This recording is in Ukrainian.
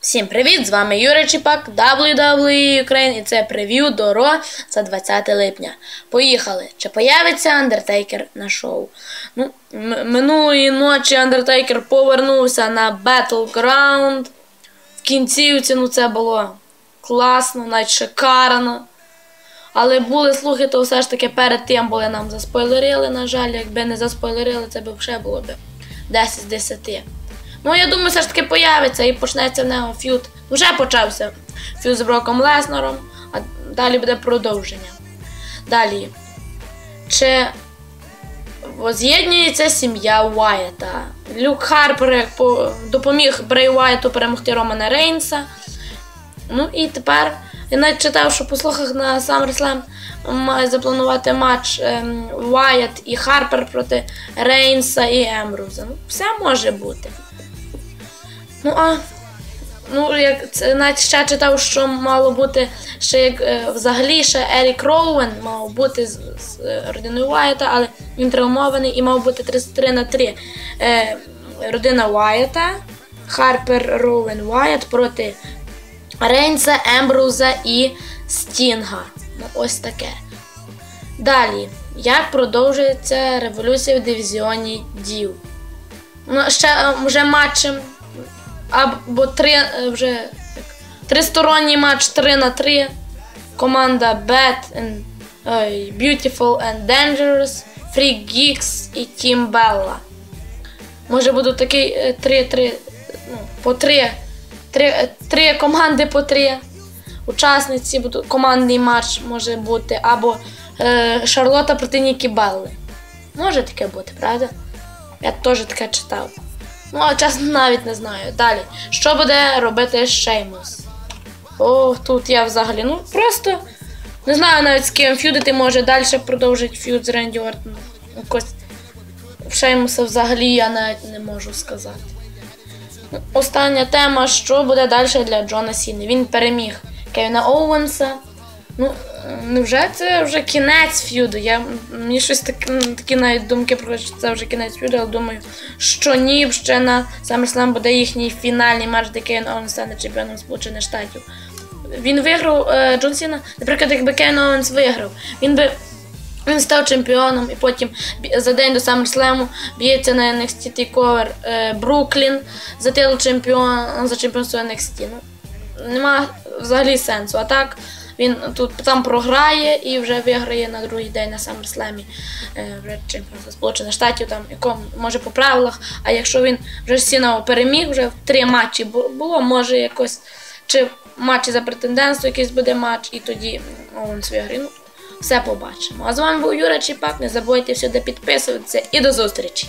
Всім привіт! З вами Юрій Чіпак, WWE Ukraine і це прев'ю до Ро за 20 липня. Поїхали! Чи появиться Андертейкер на шоу? Ну, Минулої ночі Андертейкер повернувся на Battleground. В кінцівці ну це було класно, навіть шикарно. Але були слухи, то все ж таки перед тим були нам заспойлерили, на жаль, якби не заспойлерили, це б вже було б 10 з 10. Ну, я думаю, все ж таки появиться і почнеться в нього ф'ют. Вже почався ф'ют з Броком Леснером, а далі буде продовження. Далі. Чи з'єднується сім'я Уайта? Люк Харпер допоміг Брей Уайту перемогти Романа Рейнса. Ну і тепер я навіть читав, що по слухах на SummerSlam має запланувати матч ем, Уайт і Харпер проти Рейнса і Ембруза. Ну, Все може бути. Ну, а ну, як це навіть ще читав, що мало бути ще як е, взагалі ще Ерік Роуен мав бути з, з родиною Уайта, але він травмований і мав бути 33 на 3. Е, Родина Уайта, Харпер Роуен Уайт проти Рейнса, Ембруза і Стінга. Ну, ось таке. Далі. Як продовжується революція в дивізіоні Дів? Ну, ще е, вже матчем або три е, вже тристоронній матч 3 на 3. Команда Bad and ой, Beautiful and Dangerous, Free Geeks і Team Bella. Може буде такий 3-3 е, ну, по 3. Три, три команди по три. Учасниці будуть командний матч може бути. Або е, Шарлота проти Нікі Белли. Може таке бути, правда? Я теж таке читав. Ну, а чесно навіть не знаю. Далі. Що буде робити Шеймус? О, тут я взагалі. Ну, просто не знаю навіть з ким ф'юдити може далі продовжити ф'юд з Ренді Ортоном. Якось Шеймуса взагалі я навіть не можу сказати. Остання тема, що буде далі для Джона Сіни. Він переміг Кевіна Оуенса. Ну, невже це вже кінець ф'юду? Я, Мені щось так, такі навіть думки про що це вже кінець ф'юду, але думаю, що ні, ще на SummerSlam буде їхній фінальний матч, де Кейн Оуенс стане чемпіоном Сполучених Штатів. Він виграв е, Джон Сіна, наприклад, якби Кейн Оуенс виграв, він би. Він став чемпіоном і потім за день до SummerSlam б'ється на NXT TakeOver е, Бруклін за титул чемпіон, за чемпіонство NXT. Ну, Нема взагалі сенсу. А так він тут там програє і вже виграє на другий день на SummerSlam е, вже чемпіонство Сполучених Штатів, там якому може по правилах. А якщо він вже Сіна переміг, вже в три матчі було, може якось чи матчі за претендентство, якийсь буде матч, і тоді Оуенс виграє. Все побачимо. А з вами був Юра Чіпак. Не забудьте всюди підписуватися і до зустрічі!